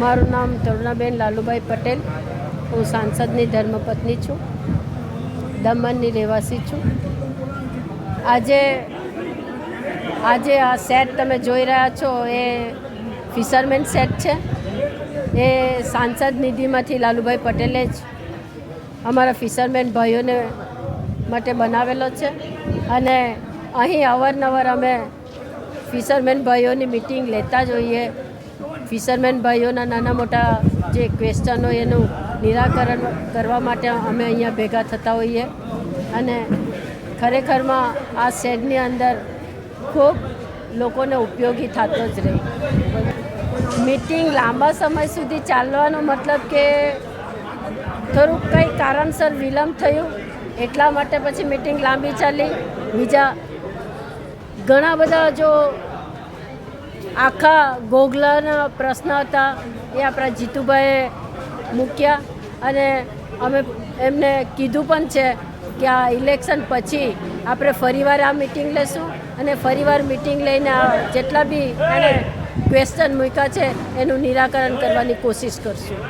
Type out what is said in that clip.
મારું નામ તરુણાબેન લાલુભાઈ પટેલ. હું સાંસદની ધર્મપત્ની છું. દમણની રહેવાસી છું. આજે આજે આ સેટ તમે જોઈ રહ્યા છો એ ફિશરમેન સેટ છે. એ સાંસદ નિધિમાંથી લાલુભાઈ પટેલે જ અમારા ફિશરમેન ભાઈઓને માટે બનાવેલો છે. અને અહીં અવારનવાર અમે ફિશરમેન ભાઈઓની મિટિંગ લેતા જ હોઈએ. ફિશરમેન ભાઈઓના નાના મોટા જે ક્વેશ્ચન હોય એનું નિરાકરણ કરવા માટે અમે અહીંયા ભેગા થતા હોઈએ. અને ખરેખરમાં આ શેડની અંદર ખૂબ લોકોને ઉપયોગી થતો જ રહે. મિટિંગ લાંબા સમય સુધી ચાલવાનો મતલબ કે થોડુંક કંઈ કારણસર વિલંબ થયું, એટલા માટે પછી મિટિંગ લાંબી ચાલી. બીજા ઘણા બધા જો આખા ગોગલાના પ્રશ્ન હતા, એ આપણા જીતુભાઈએ મૂક્યા અને અમે એમને કીધું પણ છે કે આ ઇલેક્શન પછી આપણે ફરીવાર આ મિટિંગ લેશું અને ફરીવાર મિટિંગ લઈને જેટલા બી એને ક્વેશ્ચન મૂક્યા છે, એનું નિરાકરણ કરવાની કોશિશ કરશું.